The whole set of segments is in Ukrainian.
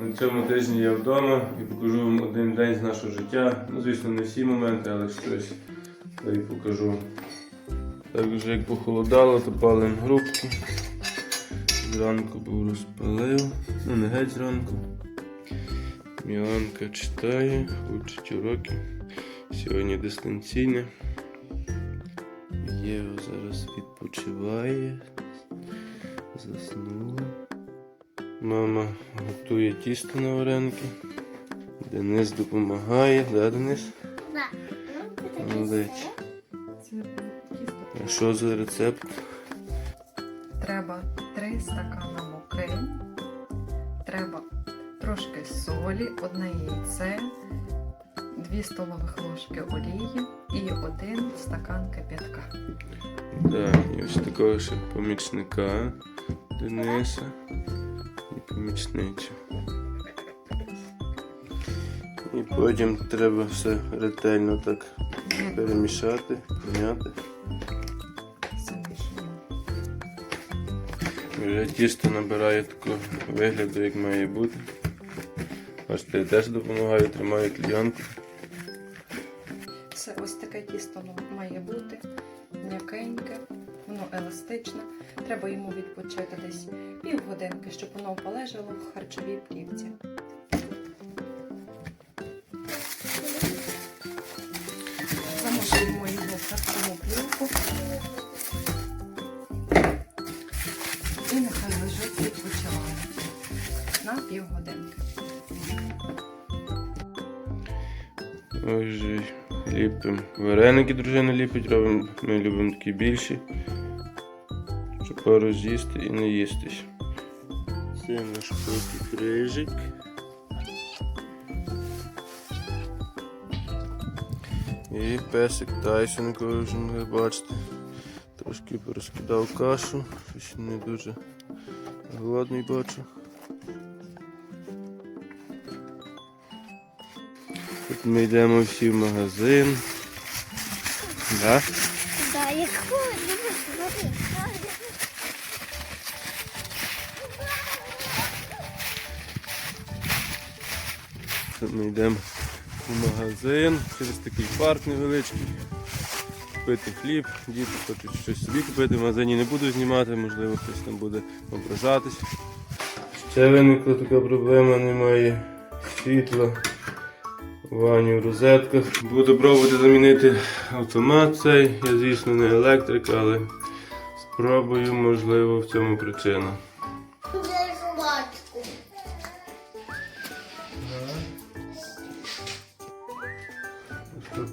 На цьому тижні я вдома і покажу вам один день з нашого життя. Ну, звісно, не всі моменти, але щось та й покажу. Так вже як похолодало, то палимо грубку. Зранку був розпалив. Ну не геть зранку. Міланка читає, учить уроки. Сьогодні дистанційне. Єва зараз відпочиває. Заснула. Мама готує тісто на вареники. Денис допомагає, да, Денис? Молодець. Це тісто. А що за рецепт? Треба 3 стакана муки, треба трошки солі, одне яйце, 2 столових ложки олії і один стакан кип'ятка. Так, і ось такого ще помічника Дениса і. І потім треба все ретельно так перемішати, пом'яти. Вже тісто набирає такого вигляду, як має бути. Бачите, я теж допомагаю, тримаю клійонку. Це ось таке тісто має бути м'якеньке, воно еластичне. Треба йому відпочити десь півгодинки, щоб воно полежало в харчовій плівці. Замочуємо його в харчову плівку. І нехай лежить відпочиває на півгодинки. Же ліпимо. Вареники дружина ліпить, робимо. Ми любимо такі більші. Пару з'їсти і не їстись. Це наш котик рижик. І песик Тайсон, якого ви бачити. Трошки порозкидав кашу, щось не дуже голодний бачу. Тут ми йдемо всі в магазин. Да? Да, я хочу. Тут ми йдемо в магазин через такий парк невеличкий. Купити хліб, діти хочуть щось собі купити, в магазині не буду знімати, можливо хтось там буде ображатись. Ще виникла така проблема, немає світла. Вані в розетках. Буду пробувати замінити автомат цей. Я, звісно, не електрик, але спробую, можливо, в цьому причина.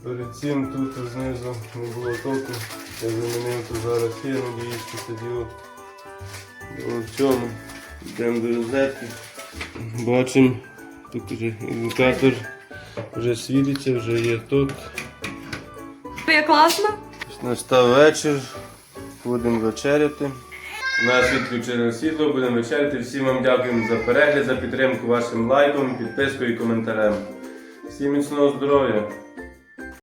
Перед цим тут знизу не було току, я замінив, то зараз є, надіюсь, що це діло в цьому. Йдемо до розетки. Бачимо, тут вже індикатор вже світиться, вже є ток. Є класно? Настав вечір, будемо вечеряти. У нас відключили світло, будемо вечеряти. Всім вам дякуємо за перегляд, за підтримку вашим лайком, підпискою і коментарем. Всім міцного здоров'я!